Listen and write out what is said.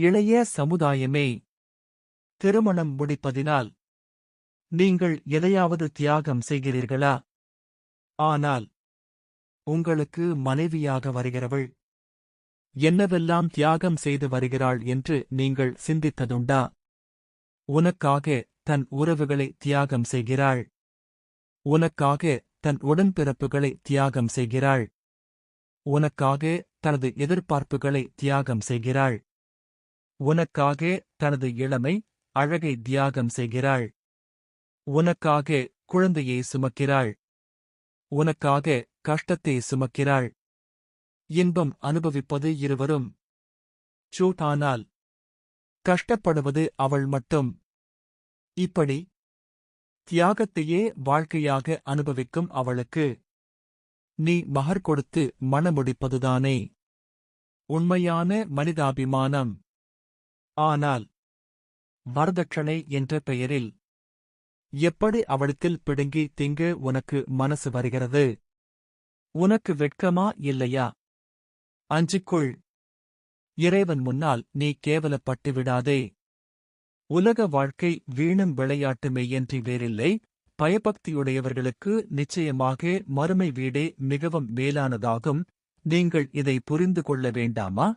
இளைய சமுதாயமே திருமணம் முடிப்பதினால் நீங்கள் எதையாவது தியாகம் செய்கிறீர்களா? ஆனால் உங்களுக்கு மனைவியாக வருகிறவள் என்னவெல்லாம் தியாகம் செய்து வருகிறாள் என்று நீங்கள் சிந்தித்ததுண்டா? உனக்காக தன் உறவுகளை தியாகம் செய்கிறாள். உனக்காக தன் உடன்பிறப்புகளை தியாகம் செய்கிறாள். உனக்காக தனது எதிர்பார்ப்புகளை தியாகம் செய்கிறாள். உனக்காக தனது இளமை அழகை தியாகம் செய்கிறாள். உனக்காக குழந்தையை சுமக்கிறாள். உனக்காக கஷ்டத்தை சுமக்கிறாள். இன்பம் அனுபவிப்பது இருவரும் சூட்டானால் கஷ்டப்படுவது அவள் மட்டும். இப்படி தியாகத்தையே வாழ்க்கையாக அனுபவிக்கும் அவளுக்கு நீ மகர் கொடுத்து மணமுடிப்பதுதானே. உண்மையான மனிதாபிமானம். ஆனால் வரதட்சணை என்ற பெயரில் எப்படி அவளுத்தில் பிடுங்கி திங்க உனக்கு மனசு வருகிறது? உனக்கு வெட்கமா இல்லையா? அஞ்சிக்குள். இறைவன் முன்னால் நீ கேவலப்பட்டு விடாதே. உலக வாழ்க்கை வீணும் விளையாட்டுமேயன்றி வேறில்லை. பயபக்தியுடையவர்களுக்கு நிச்சயமாக மறுமை வீடே மிகவும் மேலானதாகும். நீங்கள் இதை புரிந்து கொள்ள வேண்டாமா?